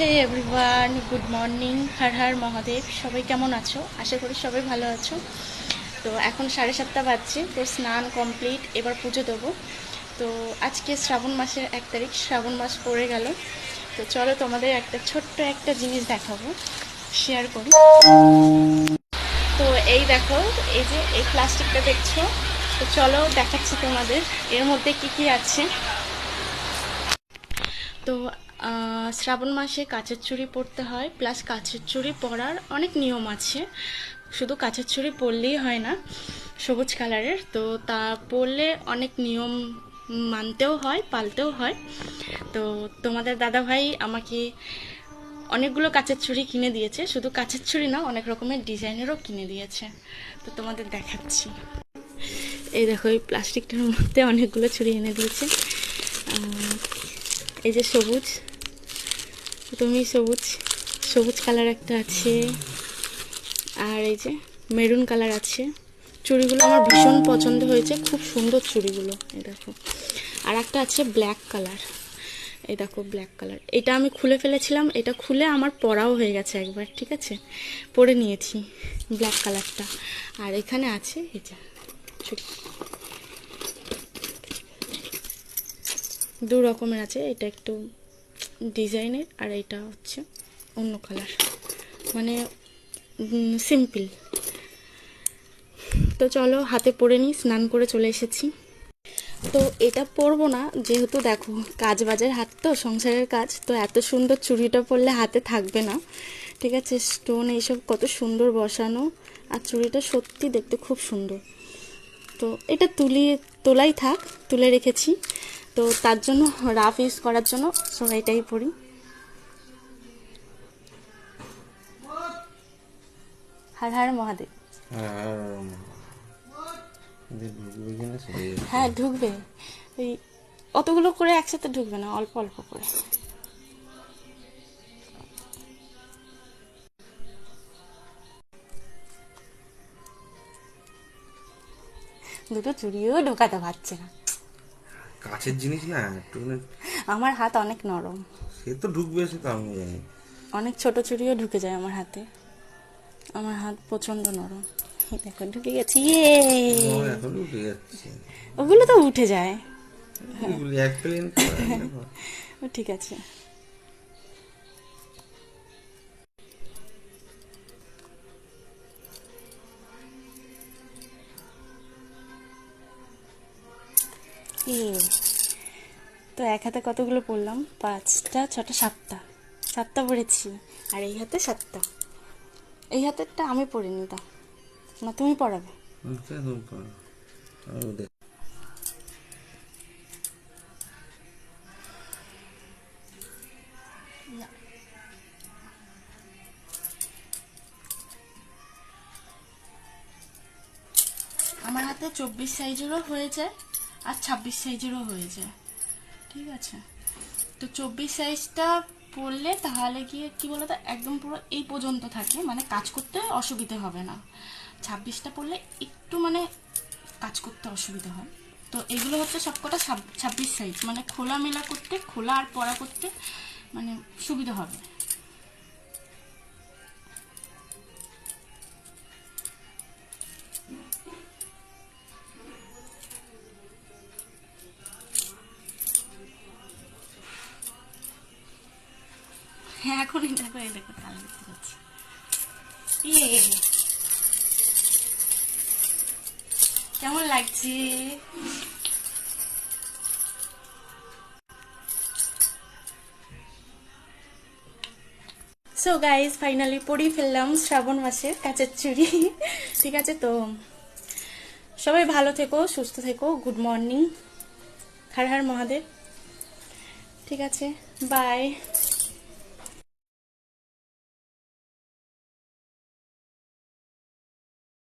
Hey everyone good morning Har Har Mahadev সবাই কেমন আছো? আশা করি সবাই ভালো আছো। তো এখন সাড়ে সাতটা বাজছে, তো স্নান কমপ্লিট এবার পুজো দেবো। তো আজকে শ্রাবণ মাসের এক তারিখ, শ্রাবণ মাস পড়ে গেল। তো চলো তোমাদের একটা ছোট্ট একটা জিনিস দেখাবো শেয়ার করি। তো এই দেখো, এই যে এই প্লাস্টিকটা দেখছ? তো চলো দেখাচ্ছি তোমাদের, এর মধ্যে কি কি আছে। তো শ্রাবণ মাসে কাচের চুড়ি পরতে হয় প্লাস কাচের চুড়ি পরার অনেক নিয়ম আছে। শুধু কাচের চুড়ি পরলেই হয় না, সবুজ কালারের। তো তা পরলে অনেক নিয়ম মানতেও হয়, পালতেও হয়। তো তোমাদের দাদা ভাই আমাকে অনেকগুলো কাচের চুড়ি কিনে দিয়েছে। শুধু কাচের চুড়ি না, অনেক রকমের ডিজাইনেরও কিনে দিয়েছে। তো তোমাদের দেখাচ্ছি। এই দেখো, এই প্লাস্টিকটার মধ্যে অনেকগুলো চুড়ি এনে দিয়েছে। এই যে সবুজ। তুমি সবুজ সবুজ কালার একটা আছে। আর এই যে মেরুন কালার আছে। চুড়িগুলো আমার ভীষণ পছন্দ হয়েছে, খুব সুন্দর চুড়িগুলো, এই দেখো। আর একটা আছে ব্ল্যাক কালার এই দেখো ব্ল্যাক কালার এটা আমি খুলে ফেলেছিলাম, এটা খুলে আমার পরাও হয়ে গেছে একবার, ঠিক আছে? পরে নিয়েছি ব্ল্যাক কালারটা আর এখানে আছে যে দু রকমের আছে, এটা একটু ডিজাইনের আর এটা হচ্ছে অন্য কালার মানে সিম্পল তো চলো হাতে পরে নিই, স্নান করে চলে এসেছি। তো এটা পরবো না, যেহেতু দেখো, কাজ বাজের হাত তো, সংসারের কাজ, তো এত সুন্দর চুড়িটা পরলে হাতে থাকবে না। ঠিক আছে স্টোন এইসব কত সুন্দর বসানো, আর চুড়িটা সত্যি দেখতে খুব সুন্দর। তো এটা তুলি তোলাই থাক, তুলে রেখেছি। তো তার জন্য রাফ ইউজ করার জন্য সো এটাই পরি হার হার মহাদেব। হ্যাঁ ঢুকবে। এই অতগুলো করে একসাথে ঢুকবে না অল্প অল্প করে। দুটো চুড়িও ঢোকাতে পারছে না। কাছের জিনিস না একটু আমার হাত অনেক নরম। সে তো ঢুকবে সে তো আমি জানি। অনেক ছোট চুড়িও ঢুকে যায় আমার হাতে। আমার হাত প্রচণ্ড নরম। দেখো ঢুকে গেছি ইয়ে! এখন ঢুকে যাচ্ছে। ওগুলো তো উঠে যায়। ও ঠিক আছে। তো এক হাতে কতগুলো পড়লাম? পাঁচটা ছটা সাতটা। সাতটা পড়েছি। আর এই হাতে সাতটা। এই হাতেরটা আমি পড়িনি তা। না তুমি পড়াবে। আমার হাতে চব্বিশ সাইজেরও হয়ে যায় আর ছাব্বিশ সাইজেরও হয়ে যায় ঠিক আছে? তো চব্বিশ সাইজটা পরলে তাহলে গিয়ে কি বলতো, একদম পুরো এই পর্যন্ত থাকে মানে কাজ করতে অসুবিধে হবে না। ছাব্বিশটা পরলে একটু মানে কাজ করতে অসুবিধা হয়। তো এগুলো হচ্ছে সবকটা ছাব- ছাব্বিশ সাইজ মানে খোলা মেলা করতে, খোলা আর পরা করতে মানে সুবিধা হবে। হ্যাঁ এখন এই দেখো কালার দেখতে পাচ্ছি। ইয়ে কেমন লাগছে? সো গাইজ ফাইনালি পড়িয়ে ফেললাম শ্রাবণ মাসের কাচের চুড়ি ঠিক আছে তো? সবাই ভালো থেকো, সুস্থ থেকো গুড মর্নিং হার হার মহাদেব। ঠিক আছে বাই